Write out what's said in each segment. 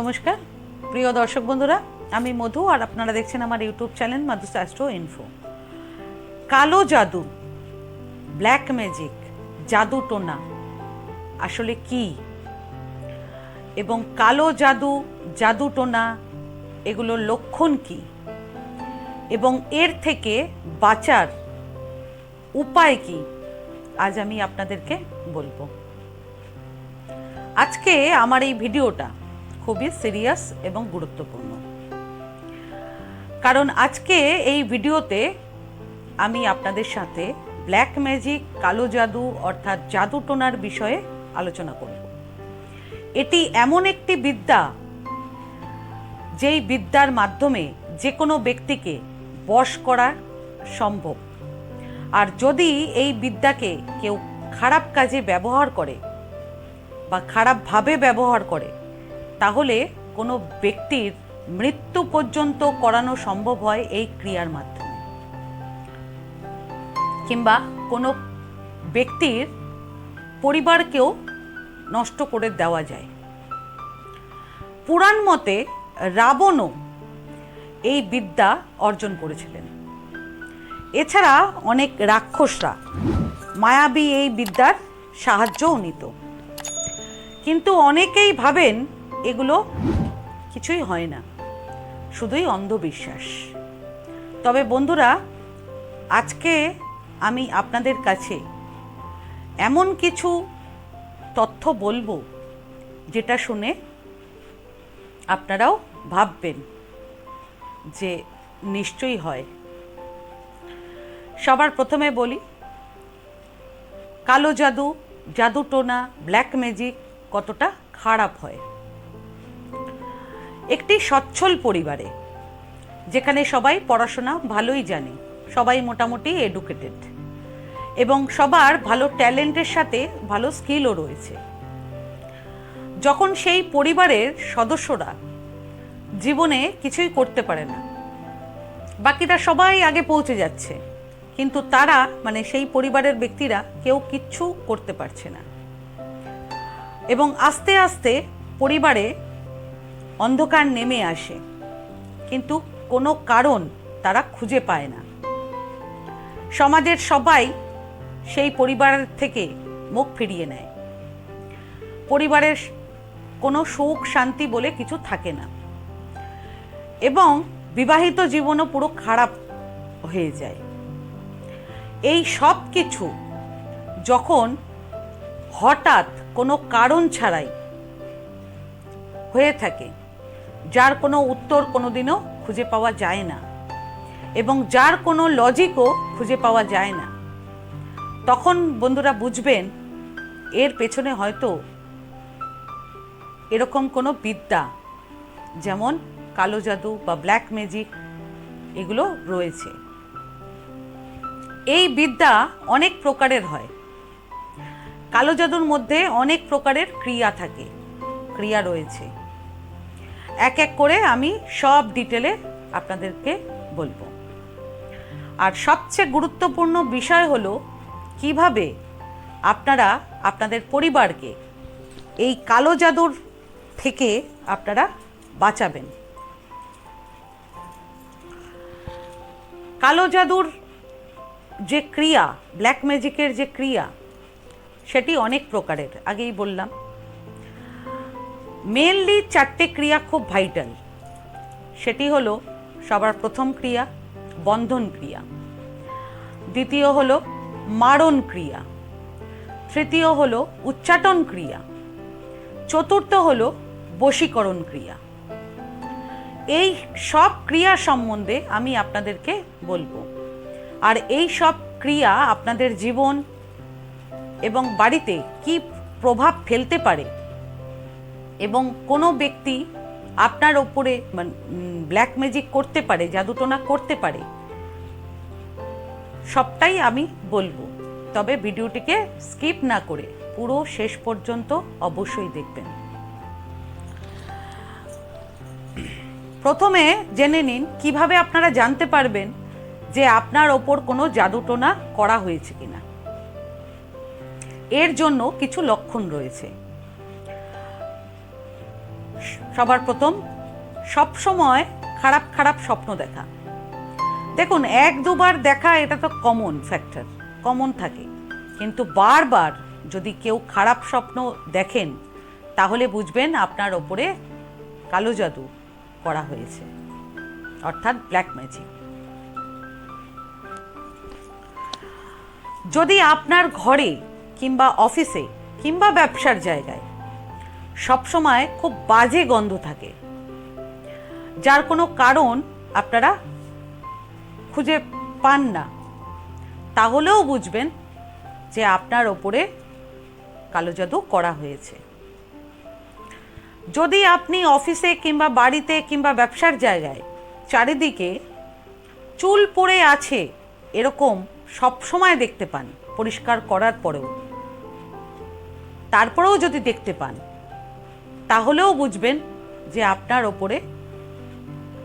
নমস্কার। প্রিয় দর্শক বন্ধুরা, আমি মধু আর আপনারা দেখছেন আমার ইউটিউব চ্যানেল মাধু শাস্ত্র ইনফো। কালো জাদু, ব্ল্যাক ম্যাজিক, জাদু টোনা, আসলে কি? এবং কালো জাদু জাদু টোনা, এগুলোর লক্ষণ কি? এবং এর থেকে বাঁচার উপায় কি? আজ আমি আপনাদেরকে বলব। আজকে আমার এই ভিডিওটা খুবই সিরিয়াস এবং গুরুত্বপূর্ণ। কারণ আজকে এই ভিডিওতে আমি আপনাদের সাথে ব্ল্যাক ম্যাজিক কালো জাদু অর্থাৎ জাদু টোনার বিষয়ে আলোচনা করব। এটি এমন একটি বিদ্যা, যেই বিদ্যার মাধ্যমে যে কোনো ব্যক্তিকে বশ করা সম্ভব। আর যদি এই বিদ্যাকে কেউ খারাপ কাজে ব্যবহার করে বা খারাপভাবে ব্যবহার করে তাহলে কোনো ব্যক্তির মৃত্যু পর্যন্ত করানো সম্ভব হয় এই ক্রিয়ার মাধ্যমে। কিংবা কোনো ব্যক্তির পরিবারকেও নষ্ট করে দেওয়া যায়। পুরাণ মতে রাবণও এই বিদ্যা অর্জন করেছিলেন। এছাড়া অনেক রাক্ষসরা মায়াবী এই বিদ্যার সাহায্যও নিত। কিন্তু অনেকেই ভাবেন এগুলো কিছুই হয় না, শুধুই অন্ধবিশ্বাস। তবে বন্ধুরা, আজকে আমি আপনাদের কাছে এমন কিছু তথ্য বলব যেটা শুনে আপনারাও ভাববেন যে নিশ্চয়ই হয়। সবার প্রথমে বলি, কালো জাদু জাদু টোনা ব্ল্যাক ম্যাজিক কতটা খারাপ হয়। একটি সচ্ছল পরিবারে, যেখানে সবাই পড়াশোনা ভালোই জানে, সবাই মোটামুটি এডুকেটেড এবং সবার ভালো ট্যালেন্টের সাথে ভালো স্কিলও রয়েছে। যখন সেই পরিবারের সদস্যরা জীবনে কিছুই করতে পারে না, বাকিরা সবাই আগে পৌঁছে যাচ্ছে, কিন্তু তারা মানে সেই পরিবারের ব্যক্তিরা কেউ কিচ্ছু করতে পারছে না। এবং আস্তে আস্তে পরিবারে অন্ধকার নেমে আসে। কিন্তু কোনো কারণ তারা খুঁজে পায় না। সমাজের সবাই সেই পরিবার থেকে মুখ ফিরিয়ে নেয়। পরিবারের কোনো সুখ শান্তি বলে কিছু থাকে না। এবং বিবাহিত জীবনও পুরো খারাপ হয়ে যায়। এই সব কিছু যখন হঠাৎ কোনো কারণ ছাড়াই হয়ে থাকে যার কোনো উত্তর কোনোদিনও খুঁজে পাওয়া যায় না এবং যার কোনো লজিকও খুঁজে পাওয়া যায় না। তখন বন্ধুরা বুঝবেন, এর পেছনে হয়তো এরকম কোনো বিদ্যা, যেমন কালো জাদু বা ব্ল্যাক ম্যাজিক এগুলো রয়েছে। এই বিদ্যা অনেক প্রকারের হয়। কালো জাদুর মধ্যে অনেক প্রকারের ক্রিয়া থাকে, ক্রিয়া রয়েছে। এক এক করে আমি সব ডিটেলে আপনাদেরকে বলব। আর সবচেয়ে গুরুত্বপূর্ণ বিষয় হলো কীভাবে আপনারা আপনাদের পরিবারকে এই কালো জাদুর থেকে আপনারা বাঁচাবেন। কালো জাদুর যে ক্রিয়া ব্ল্যাক ম্যাজিকের যে ক্রিয়া, সেটি অনেক প্রকারের, আগেই বললাম। মেনলি চারটে ক্রিয়া খুব ভাইটাল। সেটি হলো সবার প্রথম ক্রিয়া, বন্ধন ক্রিয়া। দ্বিতীয় হলো মারণ ক্রিয়া। তৃতীয় হলো উচ্চাটন ক্রিয়া। চতুর্থ হলো বশীকরণ ক্রিয়া। এই সব ক্রিয়া সম্বন্ধে আমি আপনাদেরকে বলব। আর এই সব ক্রিয়া আপনাদের জীবন এবং বাড়িতে কি প্রভাব ফেলতে পারে এবং কোনো ব্যক্তি আপনার ওপরে ব্ল্যাক ম্যাজিক করতে পারে, জাদুটোনা করতে পারে, সবটাই আমি বলব। তবে ভিডিওটিকে স্কিপ না করে পুরো শেষ পর্যন্ত অবশ্যই দেখবেন। প্রথমে জেনে নিন কীভাবে আপনারা জানতে পারবেন যে আপনার ওপর কোনো জাদুটোনা করা হয়েছে কিনা। এর জন্য কিছু লক্ষণ রয়েছে। সবার প্রথম, সব সময় খারাপ খারাপ স্বপ্ন দেখা। দেখুন, এক দুবার দেখা, এটা তো কমন ফ্যাক্টর কমন থাকে। কিন্তু বারবার যদি কেউ খারাপ স্বপ্ন দেখেন, তাহলে বুঝবেন আপনার ওপরে কালো জাদু করা হয়েছে। অর্থাৎ ব্ল্যাক ম্যাজিক যদি আপনার ঘরে কিংবা অফিসে কিংবা ব্যবসার জায়গায় সবসময় খুব বাজে গন্ধ থাকে। যার কোনো কারণ আপনারা খুঁজে পান না। তাহলেও বুঝবেন যে আপনার ওপরে কালো জাদু করা হয়েছে। যদি আপনি অফিসে কিংবা বাড়িতে কিংবা ব্যবসার জায়গায় চারিদিকে চুল পড়ে আছে এরকম সব সময় দেখতে পান, পরিষ্কার করার পরেও। তারপরেও যদি দেখতে পান তাহলেও বুঝবেন যে আপনার ওপরে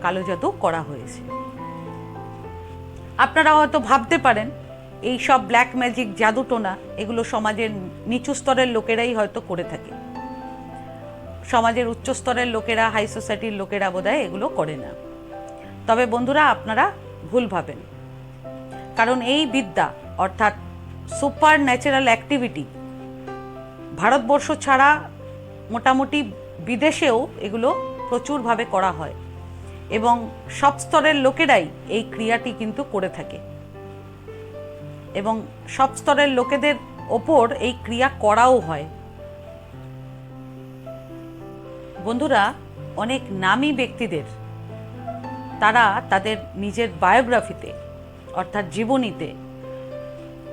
কালো জাদু করা হয়েছে। আপনারা হয়তো ভাবতে পারেন, এই সব ব্ল্যাক ম্যাজিক জাদুটোনা এগুলো সমাজের নিচু স্তরের লোকেরাই হয়তো করে থাকে। সমাজের উচ্চ স্তরের লোকেরা হাই সোসাইটির লোকেরা বোধহয় এগুলো করে না। তবে বন্ধুরা, আপনারা ভুল ভাবেন। কারণ এই বিদ্যা, অর্থাৎ সুপার ন্যাচারাল অ্যাক্টিভিটি ভারতবর্ষ ছাড়া মোটামুটি বিদেশেও এগুলো প্রচুরভাবে করা হয়। এবং সব স্তরের লোকেরাই এই ক্রিয়াটি কিন্তু করে থাকে। এবং সব স্তরের লোকেদের ওপর এই ক্রিয়া করাও হয়। বন্ধুরা, অনেক নামী ব্যক্তিদের, তারা তাদের নিজের বায়োগ্রাফিতে, অর্থাৎ জীবনীতে,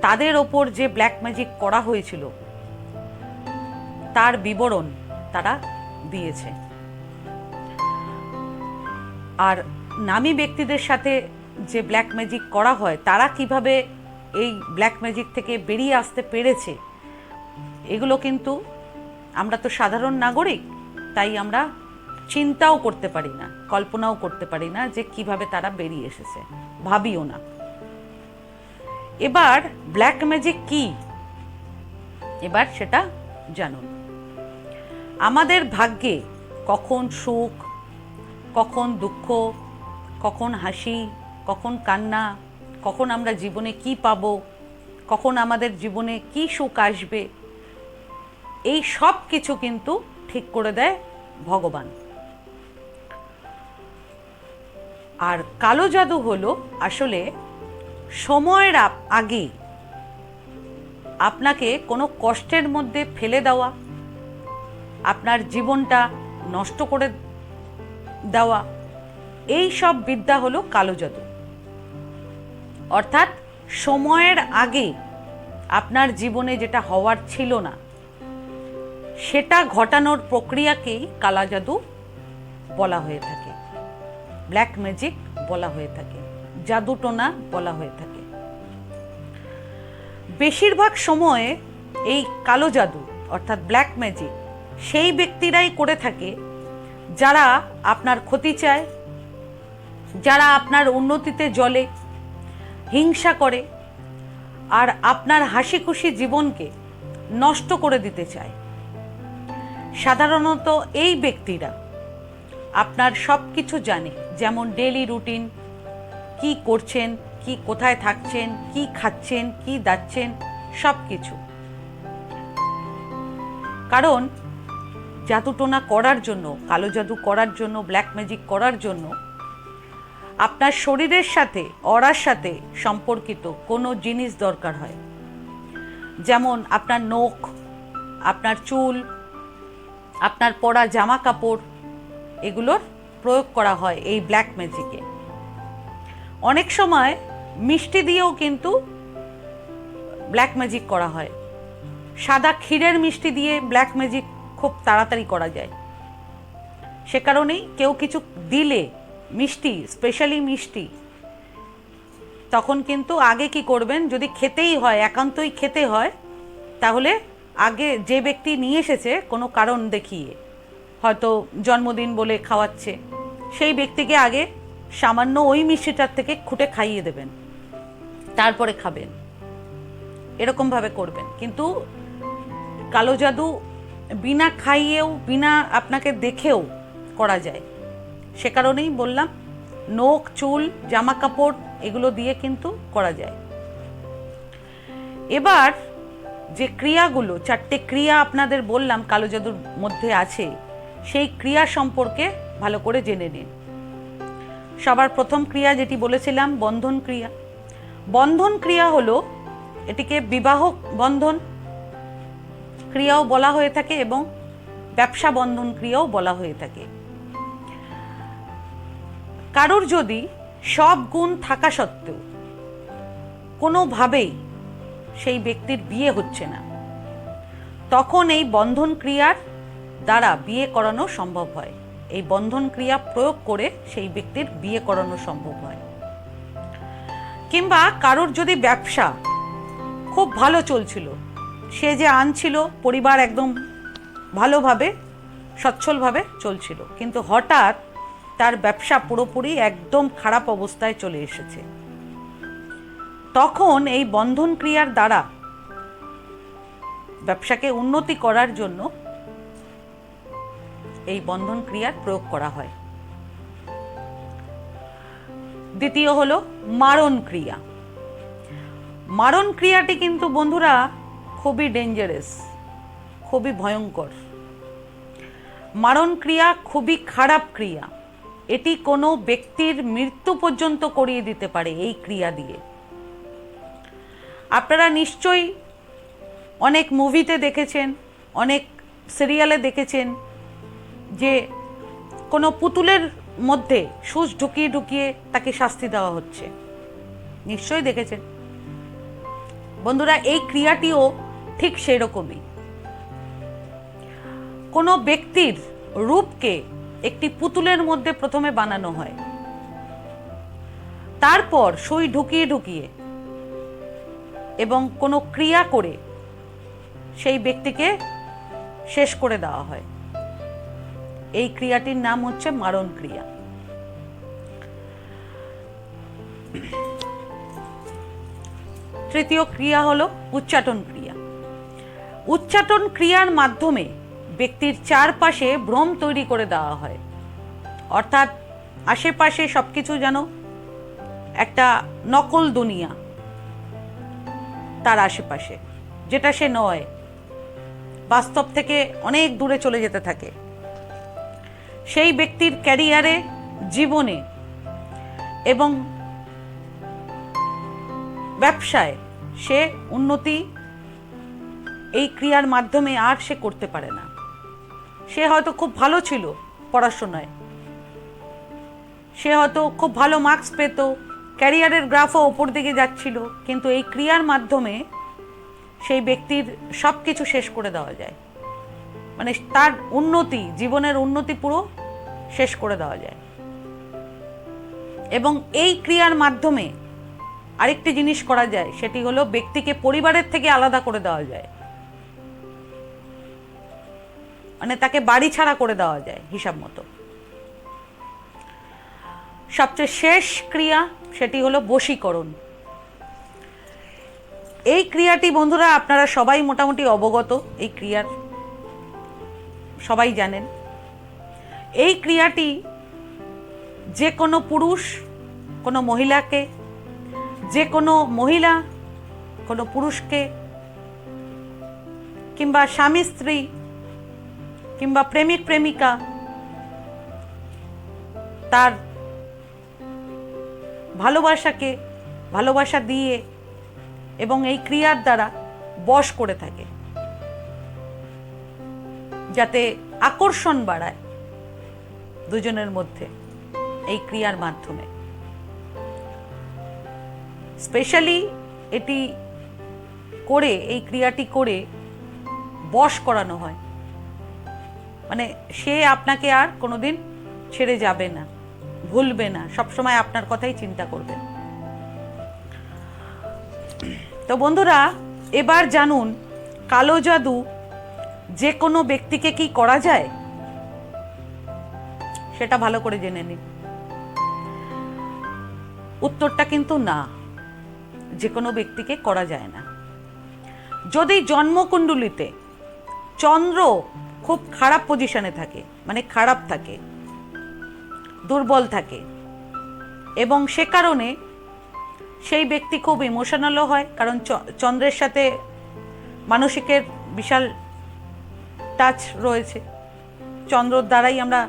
তাদের ওপর যে ব্ল্যাক ম্যাজিক করা হয়েছিল, তার বিবরণ তারা দিয়েছে। আর নামী ব্যক্তিদের সাথে যে ব্ল্যাক ম্যাজিক করা হয়, তারা কীভাবে এই ব্ল্যাক ম্যাজিক থেকে বেরিয়ে আসতে পেরেছে, এগুলো কিন্তু আমরা তো সাধারণ নাগরিক, তাই আমরা চিন্তাও করতে পারি না, কল্পনাও করতে পারি না যে কীভাবে তারা বেরিয়ে এসেছে, ভাবিও না। এবার ব্ল্যাক ম্যাজিক কি? এবার সেটা জানুন। আমাদের ভাগ্যে কখন সুখ, কখন দুঃখ, কখন হাসি, কখন কান্না, কখন আমরা জীবনে কি পাবো, কখন আমাদের জীবনে কি সুখ আসবে, এই সব কিছু কিন্তু ঠিক করে দেয় ভগবান। আর কালো জাদু হলো আসলে সময়ের আগে আপনাকে কোনো কষ্টের মধ্যে ফেলে দেওয়া আপনার জীবনটা নষ্ট করে দেওয়া। এই সব বিদ্যা হলো কালো জাদু। অর্থাৎ সময়ের আগে আপনার জীবনে যেটা হওয়ার ছিল না, সেটা ঘটানোর প্রক্রিয়াকেই কালা জাদু বলা হয়ে থাকে। ব্ল্যাক ম্যাজিক বলা হয়ে থাকে। জাদুটোনা বলা হয়ে থাকে। বেশিরভাগ সময়ে এই কালো জাদু, অর্থাৎ ব্ল্যাক ম্যাজিক সেই ব্যক্তিরাই করে থাকে, যারা আপনার ক্ষতি চায়, যারা আপনার উন্নতিতে জ্বলে হিংসা করে, আর আপনার হাসি খুশি জীবনকে নষ্ট করে দিতে চায়। সাধারণত এই ব্যক্তিরা আপনার সব কিছু জানে, যেমন ডেলি রুটিন, কি করছেন, কি কোথায় থাকছেন, কি খাচ্ছেন, কি দাচ্ছেন সব কিছু কারণ জাদুটোনা করার জন্য, কালো জাদু করার জন্য ব্ল্যাক ম্যাজিক করার জন্য, আপনার শরীরের সাথে, অরার সাথে সম্পর্কিত কোনো জিনিস দরকার হয়। যেমন আপনার নখ, আপনার চুল, আপনার পরা জামা কাপড় এগুলোর প্রয়োগ করা হয় এই ব্ল্যাক ম্যাজিকে অনেক সময় মিষ্টি দিয়েও কিন্তু ব্ল্যাক ম্যাজিক করা হয়। সাদা ক্ষীরের মিষ্টি দিয়ে ব্ল্যাক ম্যাজিক খুব তাড়াতাড়ি করা যায়। সে কারণেই কেউ কিছু দিলে মিষ্টি স্পেশালি মিষ্টি, তখন কিন্তু আগে কি করবেন, যদি খেতেই হয়, একান্তই খেতে হয়, তাহলে আগে যে ব্যক্তি নিয়ে এসেছে কোনো কারণ দেখিয়ে, হয়তো জন্মদিন বলে খাওয়াচ্ছে, সেই ব্যক্তিকে আগে সামান্য ওই মিষ্টিটার থেকে খুঁটে খাইয়ে দেবেন, তারপরে খাবেন। এরকমভাবে করবেন। কিন্তু কালো জাদু বিনা খাইয়েও, বিনা আপনাকে দেখেও করা যায়। সে কারণেই বললাম, নখ, চুল জামা কাপড় এগুলো দিয়ে কিন্তু করা যায়। এবার যে ক্রিয়াগুলো, চারটে ক্রিয়া আপনাদের বললাম, কালো জাদুর মধ্যে আছে, সেই ক্রিয়া সম্পর্কে ভালো করে জেনে নিন। সবার প্রথম ক্রিয়া যেটি বলেছিলাম, বন্ধন ক্রিয়া। বন্ধন ক্রিয়া হলো, এটিকে বিবাহ বন্ধন ক্রিয়াও বলা হয়ে থাকে এবং ব্যবসা বন্ধন ক্রিয়াও বলা হয়ে থাকে। কারোর যদি সব গুণ থাকা সত্ত্বেও কোনোভাবেই সেই ব্যক্তির বিয়ে হচ্ছে না, তখন এই বন্ধন ক্রিয়ার দ্বারা বিয়ে করানো সম্ভব হয়। এই বন্ধন ক্রিয়া প্রয়োগ করে সেই ব্যক্তির বিয়ে করানো সম্ভব হয়। কিংবা কারোর যদি ব্যবসা খুব ভালো চলছিল সে যে আনছিল, পরিবার একদম ভালোভাবে, সচ্ছলভাবে চলছিল। কিন্তু হঠাৎ তার ব্যবসা পুরোপুরি একদম খারাপ অবস্থায় চলে এসেছে। তখন এই বন্ধন ক্রিয়ার দ্বারা ব্যবসাকে উন্নতি করার জন্য এই বন্ধন ক্রিয়ার প্রয়োগ করা হয়। দ্বিতীয় হলো মারণ ক্রিয়া। মারণ ক্রিয়াটি কিন্তু বন্ধুরা খুবই ডেঞ্জারাস খুবই ভয়ঙ্কর। মারণ ক্রিয়া খুবই খারাপ ক্রিয়া। এটি কোনো ব্যক্তির মৃত্যু পর্যন্ত করিয়ে দিতে পারে এই ক্রিয়া দিয়ে। আপনারা নিশ্চয়ই অনেক মুভিতে দেখেছেন, অনেক সিরিয়ালে দেখেছেন যে কোনো পুতুলের মধ্যে সুচ ঢুকিয়ে ঢুকিয়ে তাকে শাস্তি দেওয়া হচ্ছে। নিশ্চয়ই দেখেছেন। বন্ধুরা, এই ক্রিয়াটিও ঠিক সেরকমই। কোনো ব্যক্তির রূপকে একটি পুতুলের মধ্যে প্রথমে বানানো হয়। তারপর সই ঢুকিয়ে ঢুকিয়ে এবং কোনো ক্রিয়া করে সেই ব্যক্তিকে শেষ করে দেওয়া হয়। এই ক্রিয়াটির নাম হচ্ছে মারণ ক্রিয়া। তৃতীয় ক্রিয়া হলো উচ্চাটন ক্রিয়া। উচ্চাটন ক্রিয়ার মাধ্যমে ব্যক্তির চারপাশে ভ্রম তৈরি করে দেওয়া হয়। অর্থাৎ আশেপাশে সব কিছু যেন একটা নকল দুনিয়া তার আশেপাশে, যেটা সে নয়, বাস্তব থেকে অনেক দূরে চলে যেতে থাকে। সেই ব্যক্তির ক্যারিয়ারে, জীবনে এবং ব্যবসায় সে উন্নতি এই ক্রিয়ার মাধ্যমে আর সে করতে পারে না। সে হয়তো খুব ভালো ছিল পড়াশোনায়। সে হয়তো খুব ভালো মার্কস পেত ক্যারিয়ারের গ্রাফও ওপর দিকে যাচ্ছিল, কিন্তু এই ক্রিয়ার মাধ্যমে সেই ব্যক্তির সব কিছু শেষ করে দেওয়া যায়। মানে তার উন্নতি, জীবনের উন্নতি পুরো শেষ করে দেওয়া যায়। এবং এই ক্রিয়ার মাধ্যমে আরেকটি জিনিস করা যায়, সেটি হলো ব্যক্তিকে পরিবারের থেকে আলাদা করে দেওয়া যায়। মানে তাকে বাড়ি ছাড়া করে দেওয়া যায়, হিসাব মতো। সবচেয়ে শেষ ক্রিয়া সেটি হলো বশীকরণ। এই ক্রিয়াটি বন্ধুরা আপনারা সবাই মোটামুটি অবগত, এই ক্রিয়ার সবাই জানেন। এই ক্রিয়াটি যে কোনো পুরুষ, কোনো মহিলাকে, যে কোনো মহিলা, কোনো পুরুষকে কিংবা স্বামী স্ত্রী কিংবা প্রেমিক প্রেমিকা, তার ভালোবাসাকে ভালোবাসা দিয়ে এবং এই ক্রিয়ার দ্বারা বশ করে থাকে, যাতে আকর্ষণ বাড়ায় দুজনের মধ্যে এই ক্রিয়ার মাধ্যমে। স্পেশালি এটি করে, এই ক্রিয়াটি করে বশ করানো হয়। মানে সে আপনাকে আর কোনোদিন ছেড়ে যাবে না, ভুলবে না, সবসময় আপনার কথাই চিন্তা করবে। তো বন্ধুরা, এবার জানুন, কালো জাদু যে কোনো ব্যক্তিকে কি করা যায়? সেটা ভালো করে জেনে নিন। উত্তরটা কিন্তু না, যে কোনো ব্যক্তিকে করা যায় না। যদি জন্মকুণ্ডলিতে চন্দ্র খুব খারাপ পজিশনে থাকে মানে খারাপ থাকে, দুর্বল থাকে। এবং সে কারণে সেই ব্যক্তি খুব ইমোশনালও হয়, কারণ চন্দ্রের সাথে মানসিকের বিশাল টাচ রয়েছে। চন্দ্রর দ্বারাই আমরা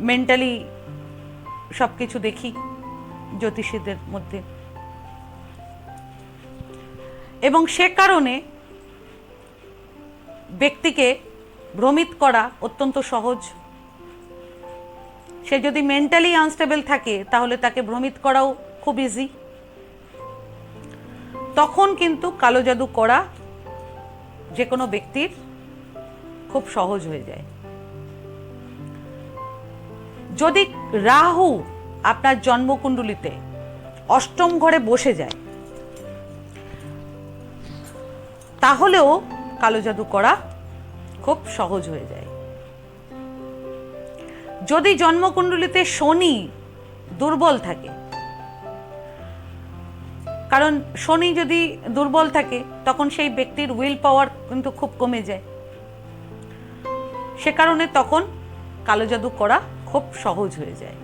মেন্টালি সব কিছু দেখি জ্যোতিষীদের মধ্যে। এবং সে কারণে ব্যক্তিকে ভ্রমিত করা অত্যন্ত সহজ। সে যদি মেন্টালি আনস্টেবল থাকে, তাহলে তাকে ভ্রমিত করাও খুব ইজি তখন কিন্তু কালো জাদু করা যে কোনো ব্যক্তির খুব সহজ হয়ে যায়। যদি রাহু আপনার জন্মকুণ্ডলিতে অষ্টম ঘরে বসে যায়, তাহলেও কালো জাদু করা খুব সহজ হয়ে যায়। যদি জন্মকুণ্ডলিতে শনি দুর্বল থাকে, কারণ শনি যদি দুর্বল থাকে, তখন সেই ব্যক্তির উইল পাওয়ার কিন্তু খুব কমে যায়। সে কারণে তখন কালো জাদু করা খুব সহজ হয়ে যায়।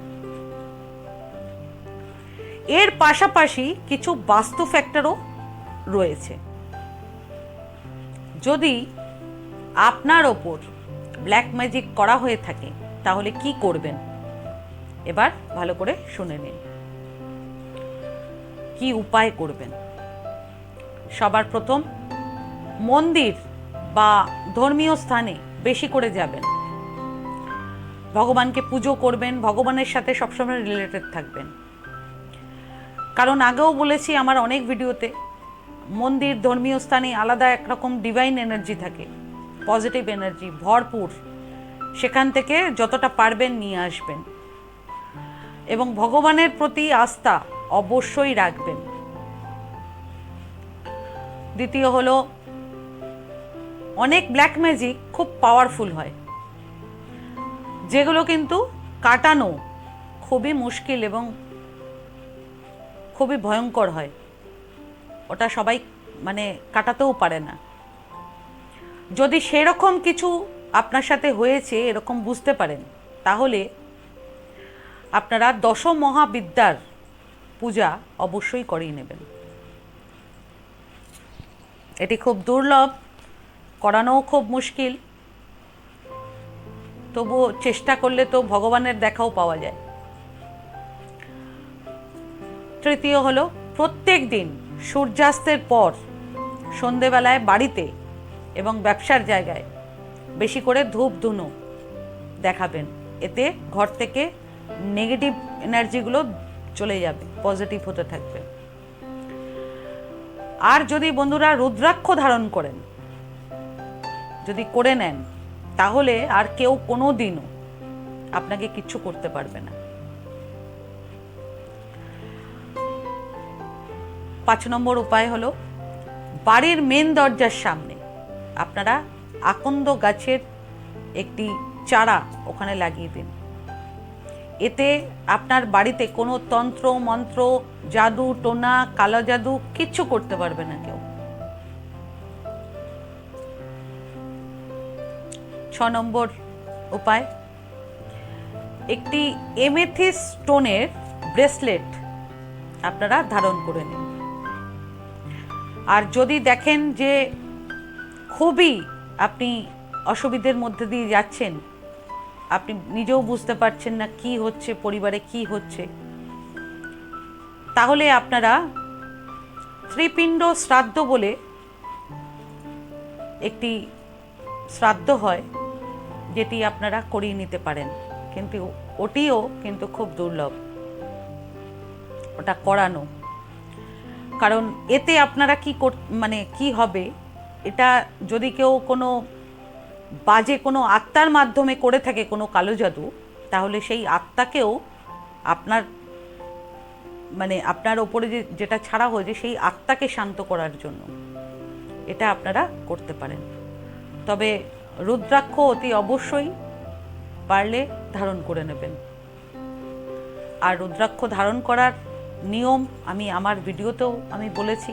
এর পাশাপাশি কিছু বাস্তু ফ্যাক্টরও রয়েছে। যদি আপনার ওপর ব্ল্যাক ম্যাজিক করা হয়ে থাকে, তাহলে কি করবেন? এবার ভালো করে শুনে নিন। কি উপায় করবেন? সবার প্রথম মন্দির বা ধর্মীয় স্থানে বেশি করে যাবেন। ভগবানকে পুজো করবেন, ভগবানের সাথে সবসময় রিলেটেড থাকবেন। কারণ আগেও বলেছি আমার অনেক ভিডিওতে, মন্দির ধর্মীয় স্থানে আলাদা একরকম ডিভাইন এনার্জি থাকে। পজিটিভ এনার্জি ভরপুর, সেখান থেকে যতটা পারবেন নিয়ে আসবেন। এবং ভগবানের প্রতি আস্থা অবশ্যই রাখবেন। দ্বিতীয় হলো, অনেক ব্ল্যাক ম্যাজিক খুব পাওয়ারফুল হয়। যেগুলো কিন্তু কাটানো খুবই মুশকিল এবং খুবই ভয়ঙ্কর হয়। ওটা সবাই মানে কাটাতেও পারে না। যদি সেরকম কিছু আপনার সাথে হয়েছে, এরকম বুঝতে পারেন, তাহলে আপনারা দশ মহাবিদ্যার পূজা অবশ্যই করিয়ে নেবেন। এটি খুব দুর্লভ, করানোও খুব মুশকিল। তবুও চেষ্টা করলে তো ভগবানের দেখাও পাওয়া যায়। তৃতীয় হলো, প্রত্যেক দিন সূর্যাস্তের পর সন্ধেবেলায় বাড়িতে এবং ব্যবসার জায়গায় বেশি করে ধূপ ধুনো দেখাবেন। এতে ঘর থেকে নেগেটিভ এনার্জিগুলো চলে যাবে পজিটিভ হতে থাকবে। আর যদি বন্ধুরা রুদ্রাক্ষ ধারণ করেন, যদি করে নেন, তাহলে আর কেউ কোনো দিনও আপনাকে কিচ্ছু করতে পারবে না। পাঁচ নম্বর উপায় হলো, বাড়ির মেন দরজার সামনে আপনারা আকন্দ গাছের একটি চারা ওখানে লাগিয়ে দিন। এতে আপনার বাড়িতে কোনো তন্ত্র, মন্ত্র, জাদু, টোনা, কালো জাদু কিচ্ছু করতে পারবে না কেউ। ছ নম্বর উপায়, একটি এমেথিস স্টোনের ব্রেসলেট আপনারা ধারণ করে নিন। আর যদি দেখেন যে খুবই আপনি অসুবিধের মধ্যে দিয়ে যাচ্ছেন। আপনি নিজেও বুঝতে পারছেন না কি হচ্ছে, পরিবারে কি হচ্ছে। তাহলে আপনারা ত্রিপিণ্ড শ্রাদ্ধ বলে একটি শ্রাদ্ধ হয়, যেটি আপনারা করিয়ে নিতে পারেন। কিন্তু ওটিও কিন্তু খুব দুর্লভ। ওটা করানো। কারণ এতে আপনারা কি মানে কি হবে? এটা যদি কেউ কোনো বাজে কোনো আত্মার মাধ্যমে করে থাকে কোনো কালো জাদু, তাহলে সেই আত্মাকেও আপনার মানে আপনার ওপরে যে, যেটা ছাড়া হয়েছে সেই আত্মাকে শান্ত করার জন্য এটা আপনারা করতে পারেন। তবে রুদ্রাক্ষ অতি অবশ্যই পারলে ধারণ করে নেবেন। আর রুদ্রাক্ষ ধারণ করার নিয়ম আমি, আমার ভিডিওতেও আমি বলেছি।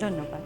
ধন্যবাদ